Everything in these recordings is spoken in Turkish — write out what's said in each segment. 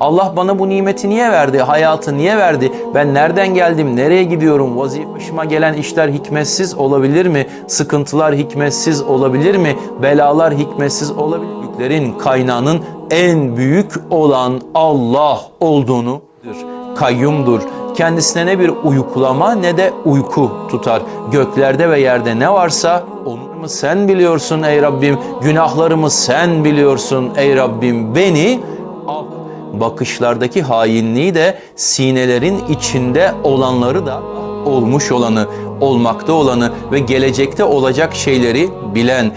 Allah bana bu nimeti niye verdi? Hayatı niye verdi? Ben nereden geldim? Nereye gidiyorum? Vazife gelen işler hikmetsiz olabilir mi? Sıkıntılar hikmetsiz olabilir mi? Belalar hikmetsiz olabilir mi? Yüklerin kaynağının en büyük olan Allah olduğunu kayyumdur. Kendisine ne bir uykulama ne de uyku tutar. Göklerde ve yerde ne varsa onu sen biliyorsun ey Rabbim. Günahlarımı sen biliyorsun ey Rabbim. Beni bakışlardaki hainliği de sinelerin içinde olanları da olmuş olanı, olmakta olanı ve gelecekte olacak şeyleri bilen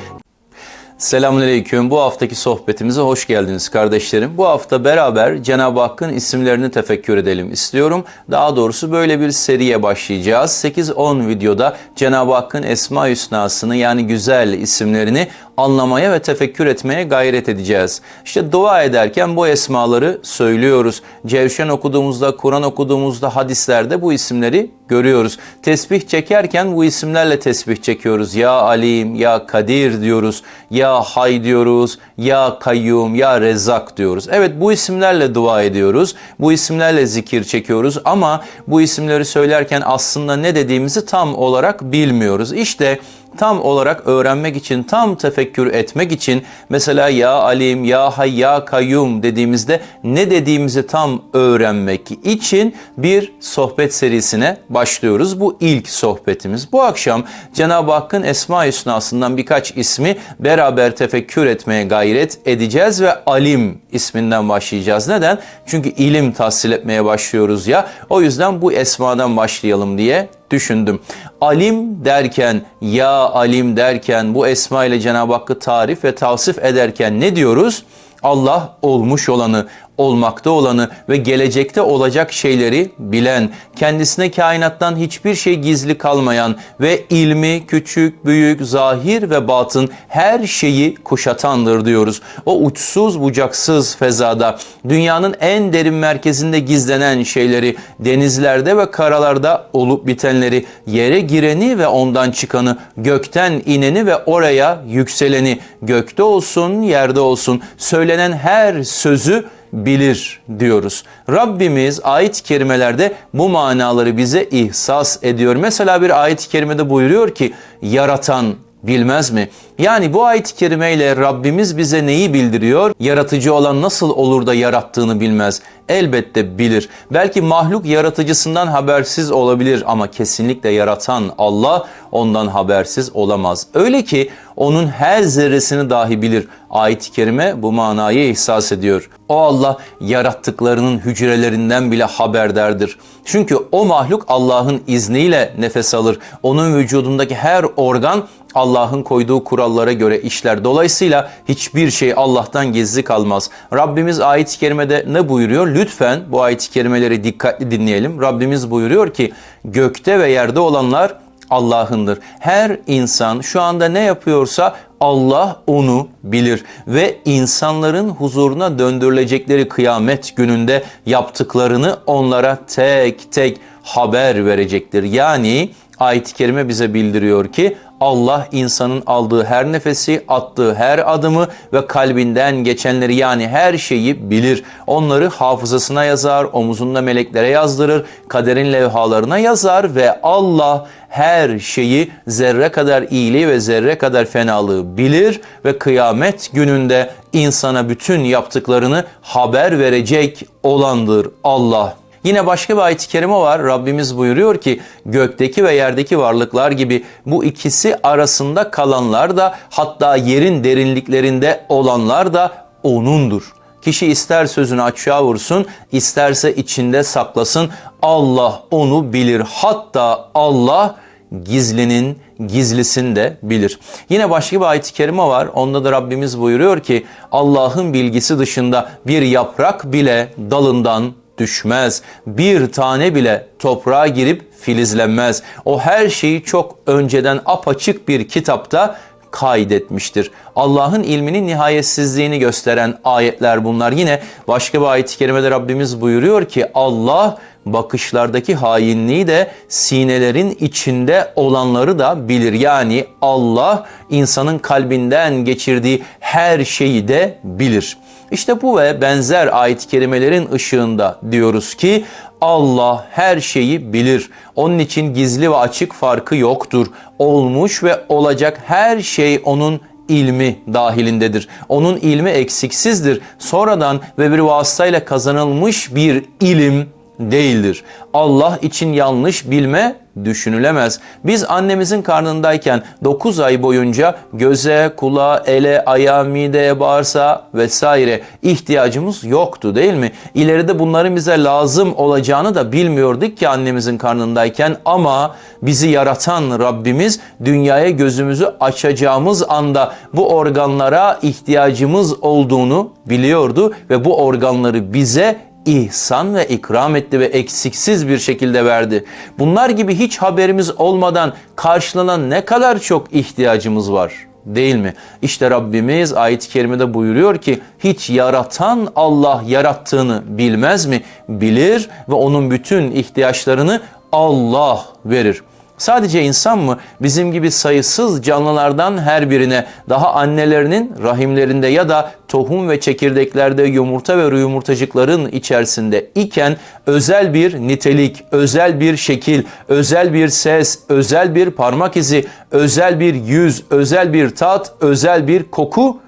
Selamünaleyküm. Bu haftaki sohbetimize hoş geldiniz kardeşlerim. Bu hafta beraber Cenab-ı Hakk'ın isimlerini tefekkür edelim istiyorum. Daha doğrusu böyle bir seriye başlayacağız. 8-10 videoda Cenab-ı Hakk'ın Esma Hüsna'sını yani güzel isimlerini anlamaya ve tefekkür etmeye gayret edeceğiz. İşte dua ederken bu esmaları söylüyoruz. Cevşen okuduğumuzda, Kur'an okuduğumuzda, hadislerde bu isimleri görüyoruz. Tesbih çekerken bu isimlerle tesbih çekiyoruz. Ya Alim, Ya Kadir diyoruz. Ya Hay diyoruz. Ya Kayyum, Ya Rezzak diyoruz. Evet bu isimlerle dua ediyoruz. Bu isimlerle zikir çekiyoruz ama bu isimleri söylerken aslında ne dediğimizi tam olarak bilmiyoruz. İşte tam olarak öğrenmek için, tam tefekkür etmek için mesela ya alim, ya hay, ya kayyum dediğimizde ne dediğimizi tam öğrenmek için bir sohbet serisine başlıyoruz. Bu ilk sohbetimiz. Bu akşam Cenab-ı Hakk'ın Esma-i Hüsna'sından birkaç ismi beraber tefekkür etmeye gayret edeceğiz ve alim isminden başlayacağız. Neden? Çünkü ilim tahsil etmeye başlıyoruz ya. O yüzden bu esmadan başlayalım diye düşündüm. Alim derken, ya alim derken, bu esma ile Cenab-ı Hakk'ı tarif ve tavsif ederken ne diyoruz? Allah olmuş olanı, olmakta olanı ve gelecekte olacak şeyleri bilen, kendisine kainattan hiçbir şey gizli kalmayan ve ilmi küçük, büyük, zahir ve batın her şeyi kuşatandır diyoruz. O uçsuz bucaksız fezada, dünyanın en derin merkezinde gizlenen şeyleri, denizlerde ve karalarda olup bitenleri, yere gireni ve ondan çıkanı, gökten ineni ve oraya yükseleni, gökte olsun, yerde olsun, söylenen her sözü bilir diyoruz. Rabbimiz ayet-i kerimelerde bu manaları bize ihsas ediyor. Mesela bir ayet-i kerimede buyuruyor ki yaratan bilmez mi? Yani bu ayet-i kerimeyle Rabbimiz bize neyi bildiriyor? Yaratıcı olan nasıl olur da yarattığını bilmez. Elbette bilir. Belki mahluk yaratıcısından habersiz olabilir ama kesinlikle yaratan Allah ondan habersiz olamaz. Öyle ki onun her zerresini dahi bilir. Ayet-i kerime bu manayı ihsas ediyor. O Allah yarattıklarının hücrelerinden bile haberdardır. Çünkü o mahluk Allah'ın izniyle nefes alır. Onun vücudundaki her organ Allah'ın koyduğu kurallara göre işler. Dolayısıyla hiçbir şey Allah'tan gizli kalmaz. Rabbimiz ayet-i kerimede ne buyuruyor? Lütfen bu ayet-i kerimeleri dikkatli dinleyelim. Rabbimiz buyuruyor ki gökte ve yerde olanlar Allah'ındır. Her insan şu anda ne yapıyorsa Allah onu bilir ve insanların huzuruna döndürülecekleri kıyamet gününde yaptıklarını onlara tek tek haber verecektir. Yani ayet-i kerime bize bildiriyor ki Allah insanın aldığı her nefesi, attığı her adımı ve kalbinden geçenleri yani her şeyi bilir. Onları hafızasına yazar, omuzunda meleklere yazdırır, kaderin levhalarına yazar ve Allah her şeyi zerre kadar iyiliği ve zerre kadar fenalığı bilir ve kıyamet gününde insana bütün yaptıklarını haber verecek olandır Allah. Yine başka bir ayet-i kerime var. Rabbimiz buyuruyor ki gökteki ve yerdeki varlıklar gibi bu ikisi arasında kalanlar da hatta yerin derinliklerinde olanlar da O'nundur. Kişi ister sözünü açığa vursun, isterse içinde saklasın. Allah onu bilir. Hatta Allah gizlinin gizlisini de bilir. Yine başka bir ayet-i kerime var. Onda da Rabbimiz buyuruyor ki Allah'ın bilgisi dışında bir yaprak bile dalından düşmez. Bir tane bile toprağa girip filizlenmez. O her şeyi çok önceden apaçık bir kitapta kaydetmiştir. Allah'ın ilminin nihayetsizliğini gösteren ayetler bunlar. Yine başka bir ayet-i kerimede Rabbimiz buyuruyor ki Allah bakışlardaki hainliği de sinelerin içinde olanları da bilir. Yani Allah insanın kalbinden geçirdiği her şeyi de bilir. İşte bu ve benzer ayet-i kerimelerin ışığında diyoruz ki Allah her şeyi bilir. Onun için gizli ve açık farkı yoktur. Olmuş ve olacak her şey onun ilmi dahilindedir. Onun ilmi eksiksizdir. Sonradan ve bir vasıtayla kazanılmış bir ilim değildir. Allah için yanlış bilme düşünülemez. Biz annemizin karnındayken 9 ay boyunca göze, kulağa, ele, ayağa, mideye, bağırsağa vesaire ihtiyacımız yoktu değil mi? İleride bunların bize lazım olacağını da bilmiyorduk ki annemizin karnındayken ama bizi yaratan Rabbimiz dünyaya gözümüzü açacağımız anda bu organlara ihtiyacımız olduğunu biliyordu ve bu organları bize ihsan ve ikram etti ve eksiksiz bir şekilde verdi. Bunlar gibi hiç haberimiz olmadan karşılanan ne kadar çok ihtiyacımız var değil mi? İşte Rabbimiz ayet-i kerimede buyuruyor ki hiç yaratan Allah yarattığını bilmez mi? Bilir ve onun bütün ihtiyaçlarını Allah verir. Sadece insan mı bizim gibi sayısız canlılardan her birine daha annelerinin rahimlerinde ya da tohum ve çekirdeklerde yumurta ve yumurtacıkların içerisinde iken özel bir nitelik, özel bir şekil, özel bir ses, özel bir parmak izi, özel bir yüz, özel bir tat, özel bir koku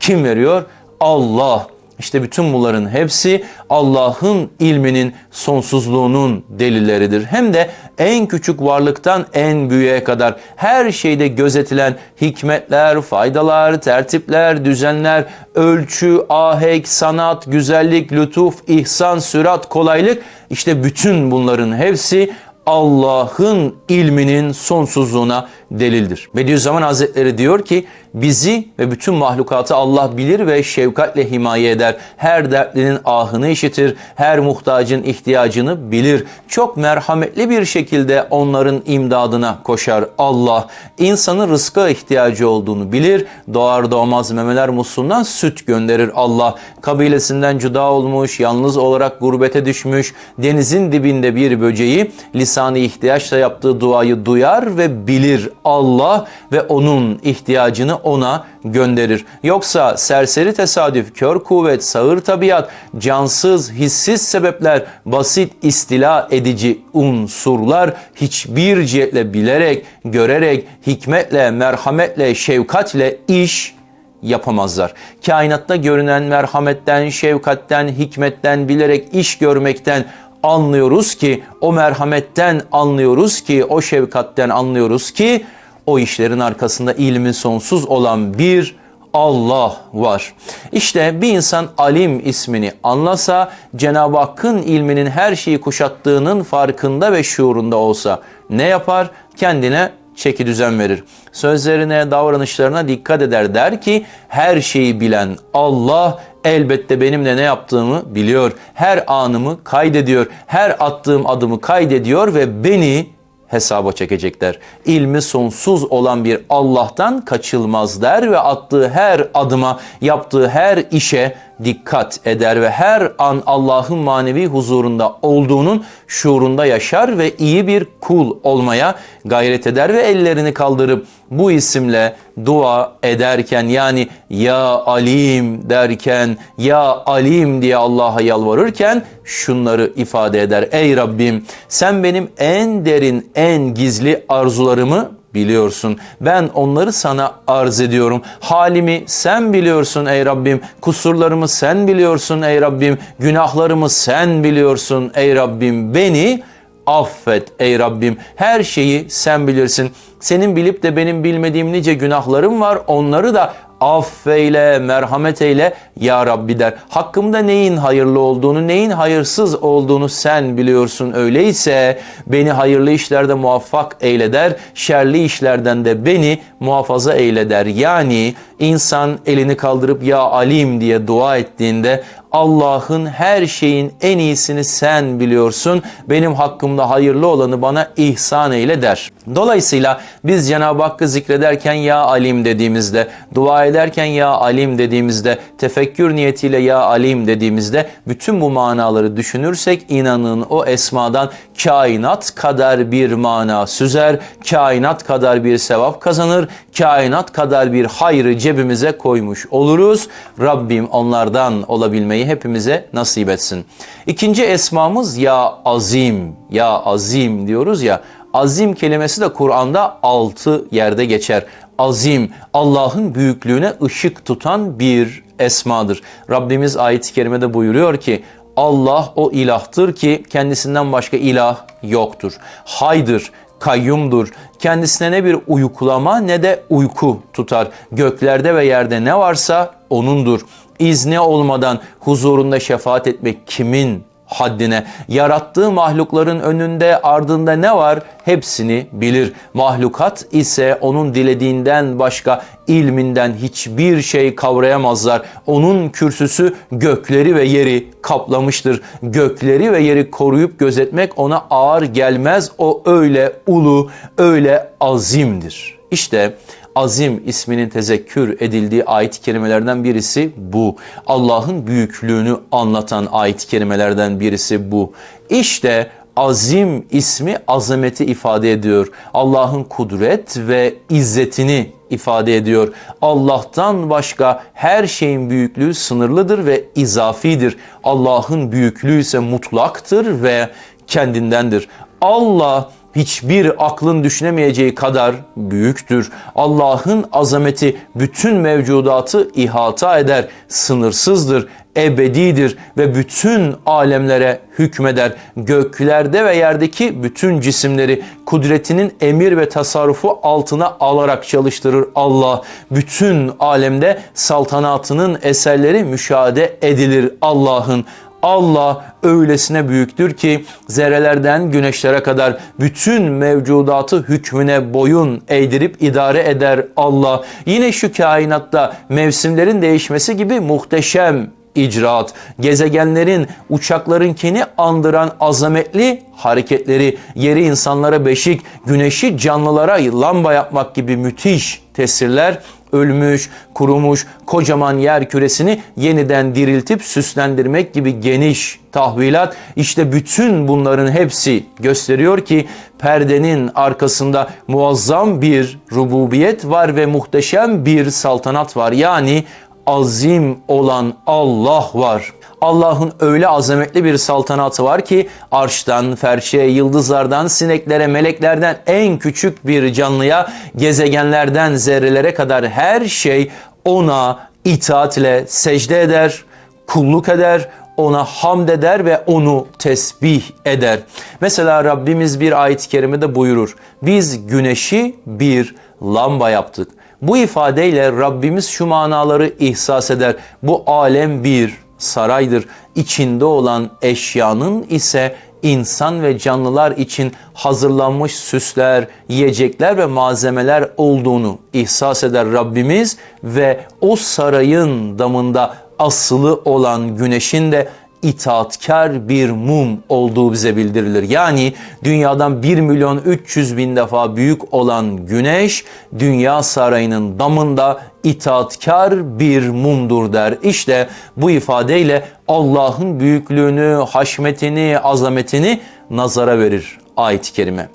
kim veriyor? Allah. İşte bütün bunların hepsi Allah'ın ilminin sonsuzluğunun delilleridir. Hem de en küçük varlıktan en büyüğe kadar her şeyde gözetilen hikmetler, faydalar, tertipler, düzenler, ölçü, ahenk, sanat, güzellik, lütuf, ihsan, sürat, kolaylık işte bütün bunların hepsi Allah'ın ilminin sonsuzluğuna delildir. Bediüzzaman Hazretleri diyor ki bizi ve bütün mahlukatı Allah bilir ve şefkatle himaye eder. Her dertlinin ahını işitir, her muhtacın ihtiyacını bilir. Çok merhametli bir şekilde onların imdadına koşar Allah. İnsanın rızka ihtiyacı olduğunu bilir. Doğar doğmaz memeler musluğundan süt gönderir Allah. Kabilesinden cüda olmuş, yalnız olarak gurbete düşmüş, denizin dibinde bir böceği lisanı ihtiyaçla yaptığı duayı duyar ve bilir Allah ve onun ihtiyacını ona gönderir. Yoksa serseri tesadüf, kör kuvvet, sağır tabiat, cansız, hissiz sebepler, basit istila edici unsurlar hiçbir cihetle bilerek, görerek, hikmetle, merhametle, şefkatle iş yapamazlar. Kainatta görünen merhametten, şefkatten, hikmetten, bilerek iş görmekten anlıyoruz ki, o merhametten anlıyoruz ki, o şefkatten anlıyoruz ki o işlerin arkasında ilmi sonsuz olan bir Allah var. İşte bir insan alim ismini anlasa, Cenab-ı Hakk'ın ilminin her şeyi kuşattığının farkında ve şuurunda olsa ne yapar? Kendine çeki düzen verir. Sözlerine, davranışlarına dikkat eder. Der ki her şeyi bilen Allah elbette benimle ne yaptığımı biliyor. Her anımı kaydediyor. Her attığım adımı kaydediyor ve beni hesaba çekecekler. İlmi sonsuz olan bir Allah'tan kaçılmaz der ve attığı her adıma, yaptığı her işe dikkat eder ve her an Allah'ın manevi huzurunda olduğunun şuurunda yaşar ve iyi bir kul olmaya gayret eder ve ellerini kaldırıp bu isimle dua ederken yani ya alim derken ya alim diye Allah'a yalvarırken şunları ifade eder. Ey Rabbim sen benim en derin en gizli arzularımı biliyorsun. Ben onları sana arz ediyorum. Halimi sen biliyorsun ey Rabbim. Kusurlarımı sen biliyorsun ey Rabbim. Günahlarımı sen biliyorsun ey Rabbim. Beni affet ey Rabbim. Her şeyi sen bilirsin. Senin bilip de benim bilmediğim nice günahlarım var. Onları da affeyle, merhamet eyle ya Rabbi der. Hakkımda neyin hayırlı olduğunu, neyin hayırsız olduğunu sen biliyorsun. Öyleyse beni hayırlı işlerde muvaffak eyle der. Şerli işlerden de beni muhafaza eyle der. Yani insan elini kaldırıp ya alim diye dua ettiğinde Allah'ın her şeyin en iyisini sen biliyorsun. Benim hakkımda hayırlı olanı bana ihsan eyle der. Dolayısıyla biz Cenab-ı Hakk'ı zikrederken ya alim dediğimizde, dua ederken ya alim dediğimizde, tefekkür niyetiyle ya alim dediğimizde bütün bu manaları düşünürsek inanın o esmadan kainat kadar bir mana süzer, kainat kadar bir sevap kazanır, kainat kadar bir hayrı cebimize koymuş oluruz. Rabbim onlardan olabilmeyi hepimize nasip etsin. İkinci esmamız ya azim, ya azim diyoruz ya. Azim kelimesi de Kur'an'da altı yerde geçer. Azim, Allah'ın büyüklüğüne ışık tutan bir esmadır. Rabbimiz ayet-i kerimede buyuruyor ki, Allah o ilahtır ki kendisinden başka ilah yoktur. Haydır, kayyumdur. Kendisine ne bir uykulama ne de uyku tutar. Göklerde ve yerde ne varsa O'nundur. İzni olmadan huzurunda şefaat etmek kimin haddine. Yarattığı mahlukların önünde ardında ne var hepsini bilir. Mahlukat ise onun dilediğinden başka ilminden hiçbir şey kavrayamazlar. Onun kürsüsü gökleri ve yeri kaplamıştır. Gökleri ve yeri koruyup gözetmek ona ağır gelmez. O öyle ulu, öyle azimdir. İşte azim isminin tezekkür edildiği ayet-i kerimelerden birisi bu. Allah'ın büyüklüğünü anlatan ayet-i kerimelerden birisi bu. İşte azim ismi azameti ifade ediyor. Allah'ın kudret ve izzetini ifade ediyor. Allah'tan başka her şeyin büyüklüğü sınırlıdır ve izafidir. Allah'ın büyüklüğü ise mutlaktır ve kendindendir. Allah hiçbir aklın düşünemeyeceği kadar büyüktür. Allah'ın azameti bütün mevcudatı ihata eder, sınırsızdır, ebedidir ve bütün alemlere hükmeder. Göklerde ve yerdeki bütün cisimleri kudretinin emir ve tasarrufu altına alarak çalıştırır Allah. Bütün alemde saltanatının eserleri müşahede edilir Allah'ın. Allah öylesine büyüktür ki zerrelerden güneşlere kadar bütün mevcudatı hükmüne boyun eğdirip idare eder Allah. Yine şu kainatta mevsimlerin değişmesi gibi muhteşem icraat, gezegenlerin, uçaklarınkini andıran azametli hareketleri, yeri insanlara beşik, güneşi canlılara lamba yapmak gibi müthiş tesirler ölmüş, kurumuş kocaman yer küresini yeniden diriltip süslendirmek gibi geniş tahvilat işte bütün bunların hepsi gösteriyor ki perdenin arkasında muazzam bir rububiyet var ve muhteşem bir saltanat var. Yani azim olan Allah var. Allah'ın öyle azametli bir saltanatı var ki arştan, ferşe, yıldızlardan, sineklere, meleklerden en küçük bir canlıya, gezegenlerden zerrelere kadar her şey ona itaatle secde eder, kulluk eder, ona hamd eder ve onu tesbih eder. Mesela Rabbimiz bir ayet-i kerimede buyurur. Biz güneşi bir lamba yaptık. Bu ifadeyle Rabbimiz şu manaları ihsas eder. Bu alem bir saraydır. İçinde olan eşyanın ise insan ve canlılar için hazırlanmış süsler, yiyecekler ve malzemeler olduğunu ihsas eder Rabbimiz ve o sarayın damında asılı olan güneşin de itaatkar bir mum olduğu bize bildirilir. Yani dünyadan 1 milyon 300 bin defa büyük olan güneş dünya sarayının damında itaatkar bir mumdur der. İşte bu ifadeyle Allah'ın büyüklüğünü, haşmetini, azametini nazara verir ayet-i kerime.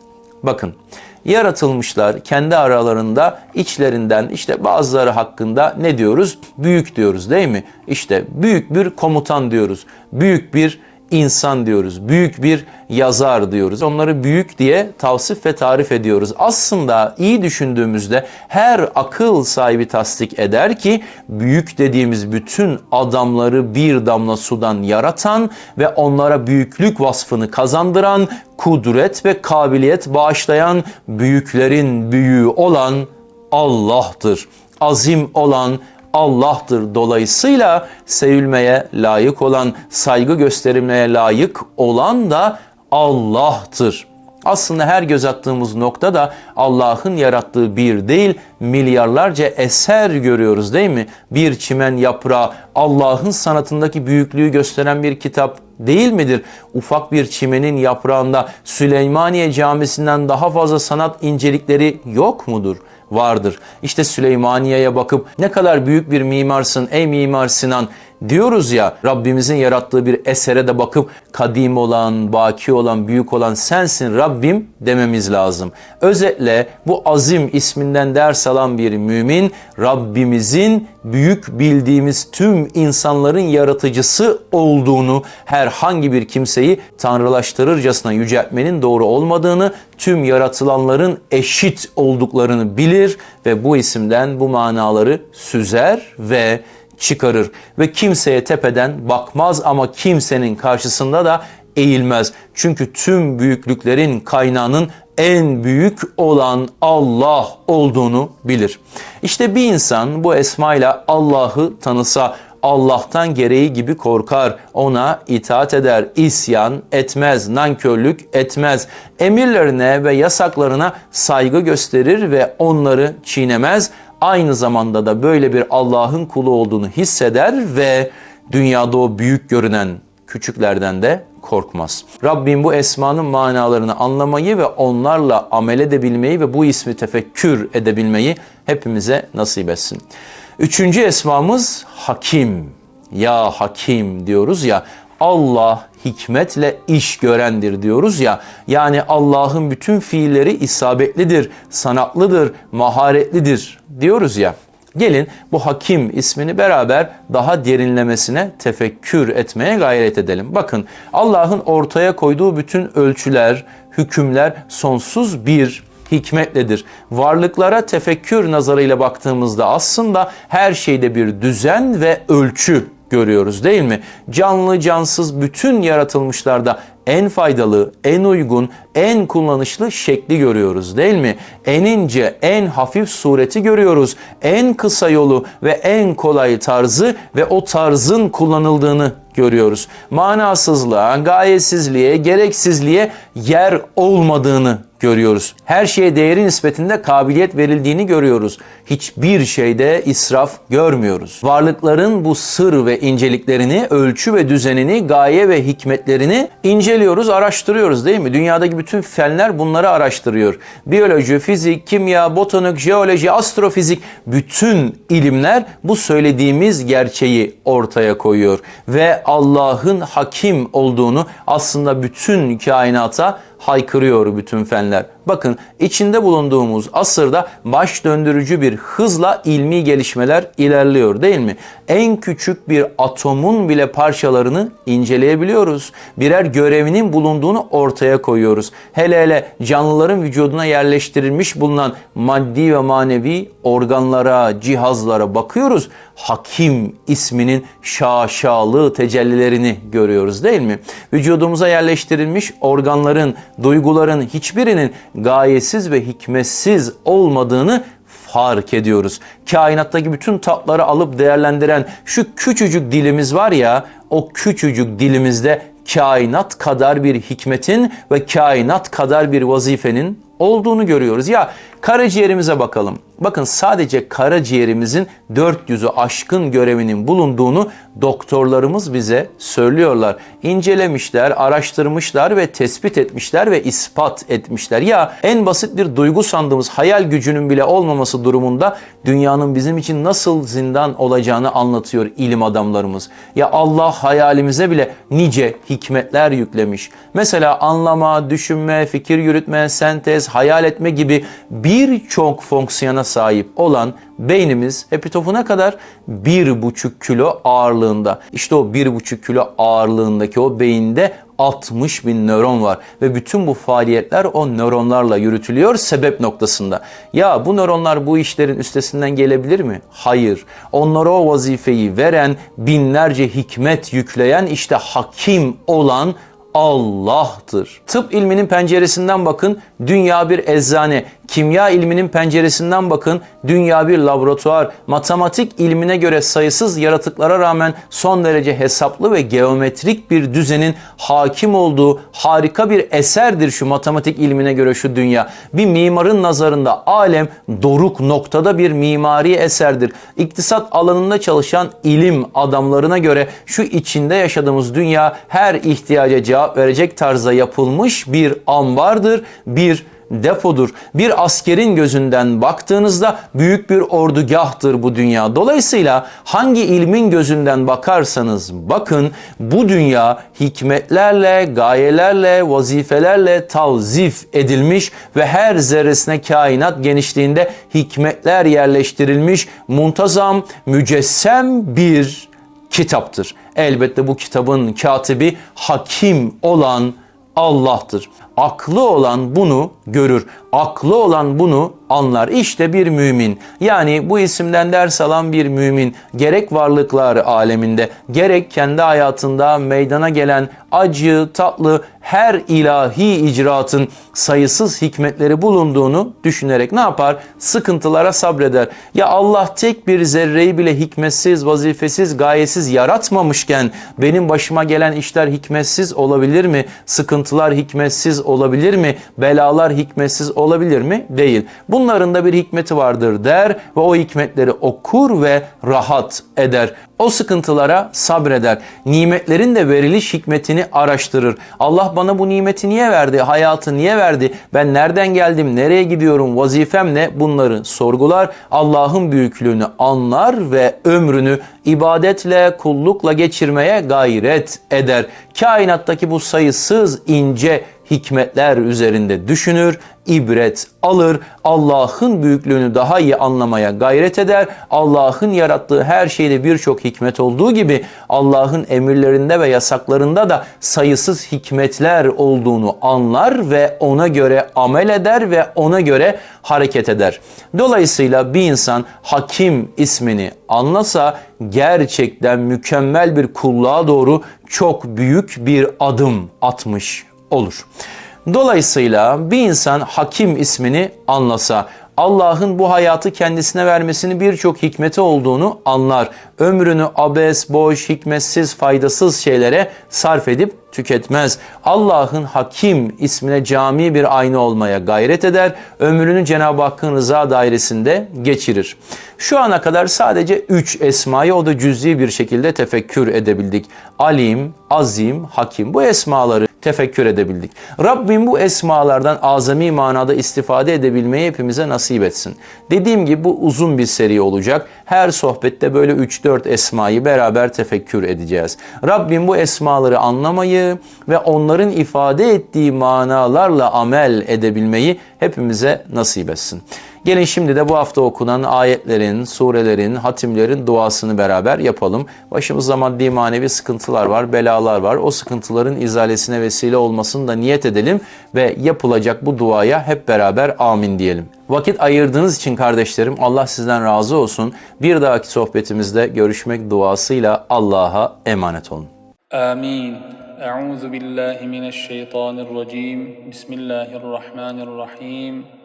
Bakın yaratılmışlar kendi aralarında içlerinden işte bazıları hakkında ne diyoruz? Büyük diyoruz değil mi? İşte büyük bir komutan diyoruz. Büyük bir insan diyoruz. Büyük bir yazar diyoruz. Onları büyük diye tavsif ve tarif ediyoruz. Aslında iyi düşündüğümüzde her akıl sahibi tasdik eder ki büyük dediğimiz bütün adamları bir damla sudan yaratan ve onlara büyüklük vasfını kazandıran, kudret ve kabiliyet bağışlayan büyüklerin büyüğü olan Allah'tır. Azim olan Allah'tır. Dolayısıyla sevilmeye layık olan, saygı gösterilmeye layık olan da Allah'tır. Aslında her göz attığımız nokta da Allah'ın yarattığı bir değil, milyarlarca eser görüyoruz değil mi? Bir çimen yaprağı Allah'ın sanatındaki büyüklüğü gösteren bir kitap değil midir? Ufak bir çimenin yaprağında Süleymaniye Camisi'nden daha fazla sanat incelikleri yok mudur? Vardır. İşte Süleymaniye'ye bakıp ne kadar büyük bir mimarsın ey Mimar Sinan diyoruz ya Rabbimizin yarattığı bir esere de bakıp kadim olan, baki olan, büyük olan sensin Rabbim dememiz lazım. Özetle bu azim isminden ders alan bir mümin Rabbimizin büyük bildiğimiz tüm insanların yaratıcısı olduğunu, herhangi bir kimseyi tanrılaştırırcasına yüceltmenin doğru olmadığını, tüm yaratılanların eşit olduklarını bilir ve bu isimden bu manaları süzer ve çıkarır ve kimseye tepeden bakmaz ama kimsenin karşısında da eğilmez. Çünkü tüm büyüklüklerin kaynağının en büyük olan Allah olduğunu bilir. İşte bir insan bu esmayla Allah'ı tanısa, Allah'tan gereği gibi korkar, ona itaat eder, isyan etmez, nankörlük etmez, emirlerine ve yasaklarına saygı gösterir ve onları çiğnemez. Aynı zamanda da böyle bir Allah'ın kulu olduğunu hisseder ve dünyada o büyük görünen küçüklerden de korkmaz. Rabbim bu esmanın manalarını anlamayı ve onlarla amel edebilmeyi ve bu ismi tefekkür edebilmeyi hepimize nasip etsin. Üçüncü esmamız Hakim. Ya Hakim diyoruz ya Allah hikmetle iş görendir diyoruz ya. Yani Allah'ın bütün fiilleri isabetlidir, sanatlıdır, maharetlidir diyoruz ya. Gelin bu hakim ismini beraber daha derinlemesine tefekkür etmeye gayret edelim. Bakın Allah'ın ortaya koyduğu bütün ölçüler, hükümler sonsuz bir hikmetledir. Varlıklara tefekkür nazarıyla baktığımızda aslında her şeyde bir düzen ve ölçü görüyoruz değil mi? Canlı cansız bütün yaratılmışlarda en faydalı, en uygun, en kullanışlı şekli görüyoruz değil mi? En ince, en hafif sureti görüyoruz. En kısa yolu ve en kolay tarzı ve o tarzın kullanıldığını görüyoruz. Manasızlığa, gayesizliğe, gereksizliğe yer olmadığını görüyoruz. Her şeye değeri nispetinde kabiliyet verildiğini görüyoruz. Hiçbir şeyde israf görmüyoruz. Varlıkların bu sır ve inceliklerini, ölçü ve düzenini, gaye ve hikmetlerini inceliyoruz, araştırıyoruz değil mi? Dünyadaki bütün fenler bunları araştırıyor. Biyoloji, fizik, kimya, botanik, jeoloji, astrofizik bütün ilimler bu söylediğimiz gerçeği ortaya koyuyor ve Allah'ın hakim olduğunu aslında bütün kainata varsa haykırıyor bütün fenler. Bakın içinde bulunduğumuz asırda baş döndürücü bir hızla ilmi gelişmeler ilerliyor değil mi? En küçük bir atomun bile parçalarını inceleyebiliyoruz. Birer görevinin bulunduğunu ortaya koyuyoruz. Hele hele canlıların vücuduna yerleştirilmiş bulunan maddi ve manevi organlara, cihazlara bakıyoruz. Hakim isminin şaşalı tecellilerini görüyoruz değil mi? Vücudumuza yerleştirilmiş organların, duyguların hiçbirinin gayesiz ve hikmetsiz olmadığını fark ediyoruz. Kainattaki bütün tatları alıp değerlendiren şu küçücük dilimiz var ya, o küçücük dilimizde kainat kadar bir hikmetin ve kainat kadar bir vazifenin olduğunu görüyoruz. Ya karaciğerimize bakalım. Bakın sadece karaciğerimizin 400'ü aşkın görevinin bulunduğunu doktorlarımız bize söylüyorlar. İncelemişler, araştırmışlar ve tespit etmişler ve ispat etmişler. Ya en basit bir duygu sandığımız hayal gücünün bile olmaması durumunda dünyanın bizim için nasıl zindan olacağını anlatıyor ilim adamlarımız. Ya Allah hayalimize bile nice hikmetler yüklemiş. Mesela anlama, düşünme, fikir yürütme, sentez, hayal etme gibi birçok fonksiyona sahip olan beynimiz epitofuna kadar bir buçuk kilo ağırlığında. İşte o bir buçuk kilo ağırlığındaki o beyinde 60 bin nöron var ve bütün bu faaliyetler o nöronlarla yürütülüyor sebep noktasında. Ya bu nöronlar bu işlerin üstesinden gelebilir mi? Hayır. Onlara o vazifeyi veren, binlerce hikmet yükleyen işte hakim olan Allah'tır. Tıp ilminin penceresinden bakın dünya bir eczane. Kimya ilminin penceresinden bakın. Dünya bir laboratuvar. Matematik ilmine göre sayısız yaratıklara rağmen son derece hesaplı ve geometrik bir düzenin hakim olduğu harika bir eserdir şu matematik ilmine göre şu dünya. Bir mimarın nazarında alem doruk noktada bir mimari eserdir. İktisat alanında çalışan ilim adamlarına göre şu içinde yaşadığımız dünya her ihtiyaca cevap verecek tarzda yapılmış bir ambardır, bir depodur. Bir askerin gözünden baktığınızda büyük bir ordugahtır bu dünya. Dolayısıyla hangi ilmin gözünden bakarsanız bakın bu dünya hikmetlerle, gayelerle, vazifelerle tavzif edilmiş ve her zerresine kainat genişliğinde hikmetler yerleştirilmiş muntazam, mücessem bir kitaptır. Elbette bu kitabın katibi hakim olan Allah'tır. Aklı olan bunu görür. Aklı olan bunu anlar. İşte bir mümin. Yani bu isimden ders alan bir mümin gerek varlıklar aleminde gerek kendi hayatında meydana gelen acı, tatlı her ilahi icraatın sayısız hikmetleri bulunduğunu düşünerek ne yapar? Sıkıntılara sabreder. Ya Allah tek bir zerreyi bile hikmetsiz, vazifesiz, gayesiz yaratmamışken benim başıma gelen işler hikmetsiz olabilir mi? Sıkıntılar hikmetsiz mi? Belalar hikmetsiz olabilir mi? Değil. Bunların da bir hikmeti vardır der ve o hikmetleri okur ve rahat eder. O sıkıntılara sabreder. Nimetlerin de veriliş hikmetini araştırır. Allah bana bu nimeti niye verdi? Hayatı niye verdi? Ben nereden geldim? Nereye gidiyorum? Vazifem ne? Bunları sorgular. Allah'ın büyüklüğünü anlar ve ömrünü ibadetle, kullukla geçirmeye gayret eder. Kainattaki bu sayısız ince hikmetler üzerinde düşünür, ibret alır, Allah'ın büyüklüğünü daha iyi anlamaya gayret eder. Allah'ın yarattığı her şeyde birçok hikmet olduğu gibi Allah'ın emirlerinde ve yasaklarında da sayısız hikmetler olduğunu anlar ve ona göre amel eder ve ona göre hareket eder. Dolayısıyla bir insan hakim ismini anlasa gerçekten mükemmel bir kulluğa doğru çok büyük bir adım atmış olur. Dolayısıyla bir insan hakim ismini anlasa, Allah'ın bu hayatı kendisine vermesini birçok hikmeti olduğunu anlar. Ömrünü abes, boş, hikmetsiz, faydasız şeylere sarf edip tüketmez. Allah'ın hakim ismine cami bir ayna olmaya gayret eder. Ömrünü Cenab-ı Hakk'ın rıza dairesinde geçirir. Şu ana kadar sadece 3 esmayı o da cüz'i bir şekilde tefekkür edebildik. Alim, Azim, Hakim. Bu esmaları tefekkür edebildik. Rabbim bu esmalardan azami manada istifade edebilmeyi hepimize nasip etsin. Dediğim gibi bu uzun bir seri olacak. Her sohbette böyle 3-4 esmayı beraber tefekkür edeceğiz. Rabbim bu esmaları anlamayı ve onların ifade ettiği manalarla amel edebilmeyi hepimize nasip etsin. Gelin şimdi de bu hafta okunan ayetlerin, surelerin, hatimlerin duasını beraber yapalım. Başımızda maddi manevi sıkıntılar var, belalar var. O sıkıntıların izalesine vesile olmasını da niyet edelim ve yapılacak bu duaya hep beraber amin diyelim. Vakit ayırdığınız için kardeşlerim Allah sizden razı olsun. Bir dahaki sohbetimizde görüşmek duasıyla Allah'a emanet olun. Amin. Euzu billahi mineşşeytanirracim. Bismillahirrahmanirrahim.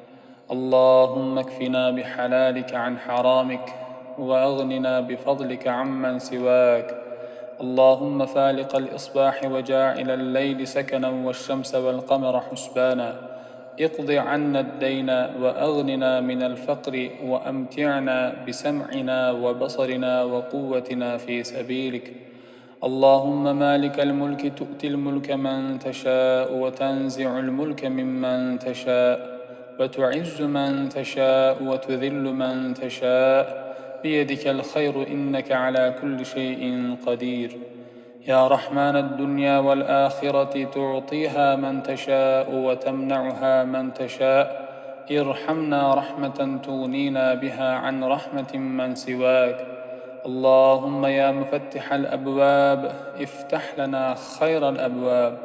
اللهم اكفنا بحلالك عن حرامك وأغننا بفضلك عمن سواك. اللهم فالق الإصباح وجاعل الليل سكنا والشمس والقمر حسبانا. اقض عنا الدين وأغننا من الفقر وأمتعنا بسمعنا وبصرنا وقوتنا في سبيلك. اللهم مالك الملك تؤتي الملك من تشاء وتنزع الملك ممن تشاء. وتعز من تشاء وتذل من تشاء. بيدك الخير إنك على كل شيء قدير. يا رحمن الدنيا والآخرة تعطيها من تشاء وتمنعها من تشاء. ارحمنا رحمة تغنينا بها عن رحمة من سواك. اللهم يا مفتح الأبواب افتح لنا خير الأبواب.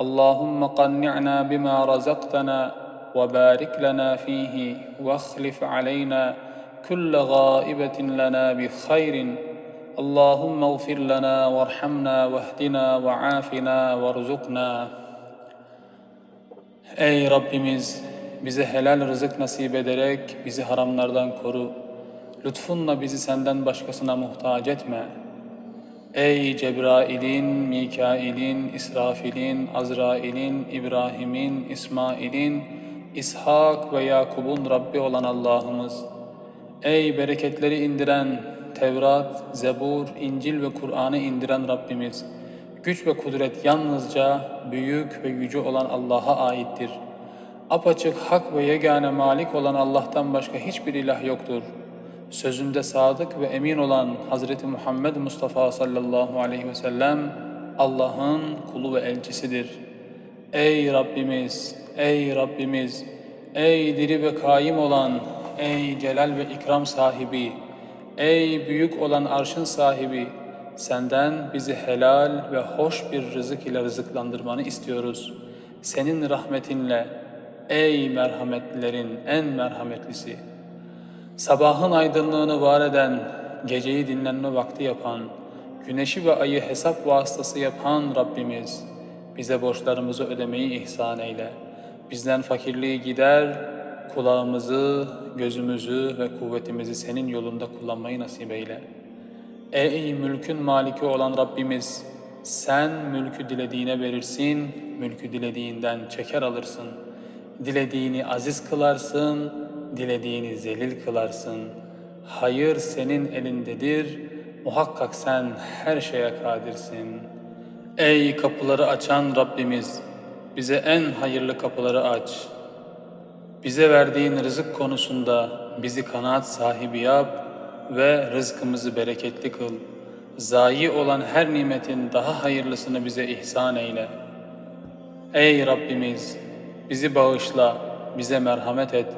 اللهم قنعنا بما رزقتنا. وبارك لنا فيه واخلف علينا كل غائبه لنا بخير اللهم اغفر لنا وارحمنا واهدنا وعافنا وارزقنا Ey Rabbimiz bize helal rızık nasip ederek bizi haramlardan koru. Lütfunla bizi senden başkasına muhtaç etme. Ey Cebrail'in, Mikail'in, İsrafil'in, Azrail'in, İbrahim'in, İsmail'in, İshak ve Yakub'un Rabbi olan Allah'ımız. Ey bereketleri indiren, Tevrat, Zebur, İncil ve Kur'an'ı indiren Rabbimiz. Güç ve kudret yalnızca büyük ve yüce olan Allah'a aittir. Apaçık hak ve yegane malik olan Allah'tan başka hiçbir ilah yoktur. Sözünde sadık ve emin olan Hazreti Muhammed Mustafa sallallahu aleyhi ve sellem Allah'ın kulu ve elçisidir. Ey Rabbimiz, ey Rabbimiz, ey diri ve kaim olan, ey celal ve ikram sahibi, ey büyük olan arşın sahibi, senden bizi helal ve hoş bir rızık ile rızıklandırmanı istiyoruz. Senin rahmetinle, ey merhametlilerin en merhametlisi. Sabahın aydınlığını var eden, geceyi dinlenme vakti yapan, güneşi ve ayı hesap vasıtası yapan Rabbimiz, bize borçlarımızı ödemeyi ihsan eyle. Bizden fakirliği gider, kulağımızı, gözümüzü ve kuvvetimizi senin yolunda kullanmayı nasip eyle. Ey mülkün maliki olan Rabbimiz, sen mülkü dilediğine verirsin, mülkü dilediğinden çeker alırsın. Dilediğini aziz kılarsın, dilediğini zelil kılarsın. Hayır senin elindedir, muhakkak sen her şeye kadirsin. Ey kapıları açan Rabbimiz, bize en hayırlı kapıları aç. Bize verdiğin rızık konusunda bizi kanaat sahibi yap ve rızkımızı bereketli kıl. Zayi olan her nimetin daha hayırlısını bize ihsan eyle. Ey Rabbimiz, bizi bağışla, bize merhamet et.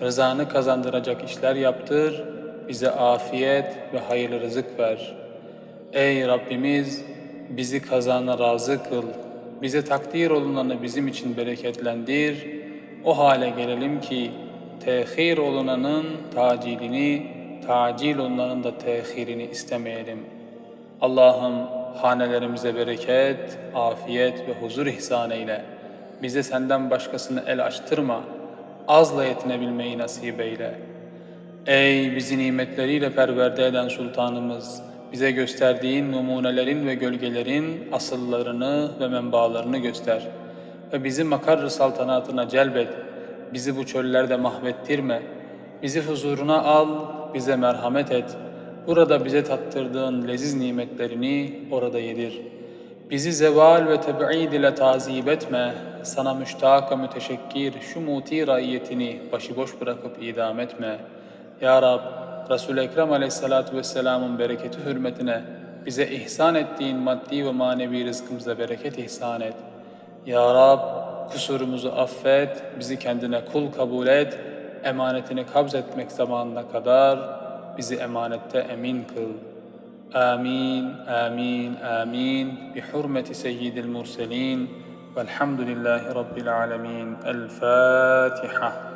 Rızanı kazandıracak işler yaptır, bize afiyet ve hayırlı rızık ver. Ey Rabbimiz, bizi kazana razı kıl. Bize takdir olunanı bizim için bereketlendir. O hale gelelim ki tehir olunanın tacilini, tacil olunanın da tehirini istemeyelim. Allah'ım hanelerimize bereket, afiyet ve huzur ihsan eyle. Bize senden başkasını el açtırma. Azla yetinebilmeyi nasip eyle. Ey bizi nimetleriyle perverde eden sultanımız, bize gösterdiğin numunelerin ve gölgelerin asıllarını ve menbaalarını göster. Ve bizi makar saltanatına celbet, bizi bu çöllerde mahvettirme. Bizi huzuruna al, bize merhamet et. Burada bize tattırdığın leziz nimetlerini orada yedir. Bizi zeval ve teb'id ile tazip etme. Sana müştaka müteşekkir şu muti raiyetini başıboş bırakıp idam etme. Ya Rab, Resul-i Ekrem aleyhissalatu vesselamın bereketi hürmetine bize ihsan ettiğin maddi ve manevi rızkımıza bereket ihsan et. Ya Rab, kusurumuzu affet, bizi kendine kul kabul et, emanetini kabz etmek zamanına kadar bizi emanette emin kıl. Amin, amin, amin. Bi hurmeti seyyidil murselin. Velhamdülillahi Rabbil alemin. El Fatiha.